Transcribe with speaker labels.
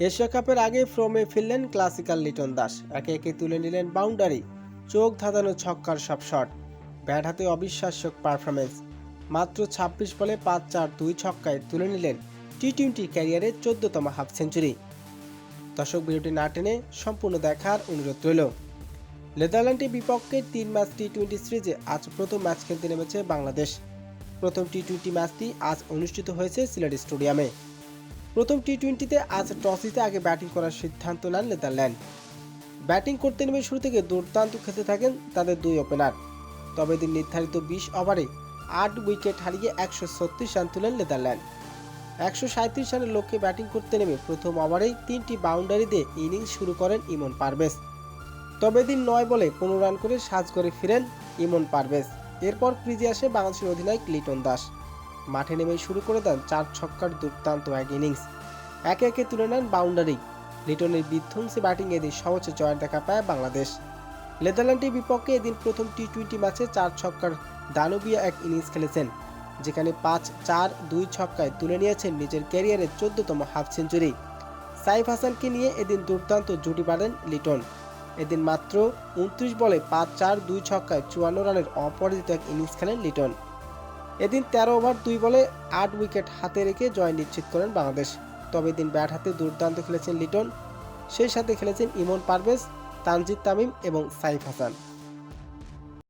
Speaker 1: Asia কাপের আগে ফ্রমে ফিরলেন ক্লাসিক্যাল লিটন দাস। একে একে তুলে নিলেন বাউন্ডারি। চোখ ধাঁধানো ছক্কার সব শট। ব্যাট হাতে অবিশ্বাস্য পারফরমেন্স মাত্র ছাব্বিশ বলে পাঁচ চার দুই ছক্কায় তুলে নিলেন টি টোয়েন্টি ক্যারিয়ারের চোদ্দতম হাফ সেঞ্চুরি। দর্শক ভিডিওটি না টেনে সম্পূর্ণ দেখার অনুরোধ রইল। নেদারল্যান্ডের বিপক্ষে তিন ম্যাচ টি টোয়েন্টি সিরিজে আজ প্রথম ম্যাচ খেলতে নেমেছে বাংলাদেশ। প্রথম টি টোয়েন্টি ম্যাচটি আজ অনুষ্ঠিত হয়েছে সিলেট স্টেডিয়ামে। প্রথম টি টোয়েন্টিতে আজ টস জিতে আগে ব্যাটিং করার সিদ্ধান্ত নেন নেদারল্যান্ড। ব্যাটিং করতে নেমে শুরু থেকে দুর্দান্ত খেতে থাকেন তাদের দুই ওপেনার তবে দিন নির্ধারিত বিশ ওভারে আট উইকেট হারিয়ে একশো ছত্রিশ রান তুলেন নেদারল্যান্ড। একশো সাঁত্রিশ রানের লক্ষ্যে ব্যাটিং করতে নেমে প্রথম ওভারেই তিনটি বাউন্ডারি দিয়ে ইনিংস শুরু করেন ইমন পারভেজ। তবে দিন নয় বলে পনেরো রান করে সাজ করে ফিরেন ইমন পারভেজ। এরপর ক্রিজে আসে বাংলাদেশের অধিনায়ক লিটন দাস। মাঠে নেমে শুরু করে দেন চার ছক্কার দুর্দান্ত এক ইনিংস। একে একে তুলে নেন বাউন্ডারি। লিটনের বিধ্বংসী ব্যাটিং এদিন সহজে জয়ের দেখা পায় বাংলাদেশ। নেদারল্যান্ডের বিপক্ষে এদিন প্রথম টি টোয়েন্টি ম্যাচে চার ছক্কার দানবীয় এক ইনিংস খেলেছেন, যেখানে পাঁচ, চার, দুই ছক্কায় তুলে নিয়েছেন নিজের ক্যারিয়ারের চোদ্দতম হাফ সেঞ্চুরি। সাইফ হাসানকে নিয়ে এদিন দুর্দান্ত জুটি বাঁধেন লিটন। এদিন মাত্র উনত্রিশ বলে পাঁচ, চার, দুই ছক্কায় চুয়ান্ন রানের অপরাজিত এক ইনিংস খেলেন লিটন। এদিন তেরো ওভার দুই বলে আট উইকেট হাতে রেখে জয় নিশ্চিত করেন বাংলাদেশ। তবে এদিন ব্যাট হাতে দুর্দান্ত খেলেছেন লিটন, সেই সাথে খেলেছেন ইমন পারভেজ, তানজিদ তামিম এবং সাইফ হাসান।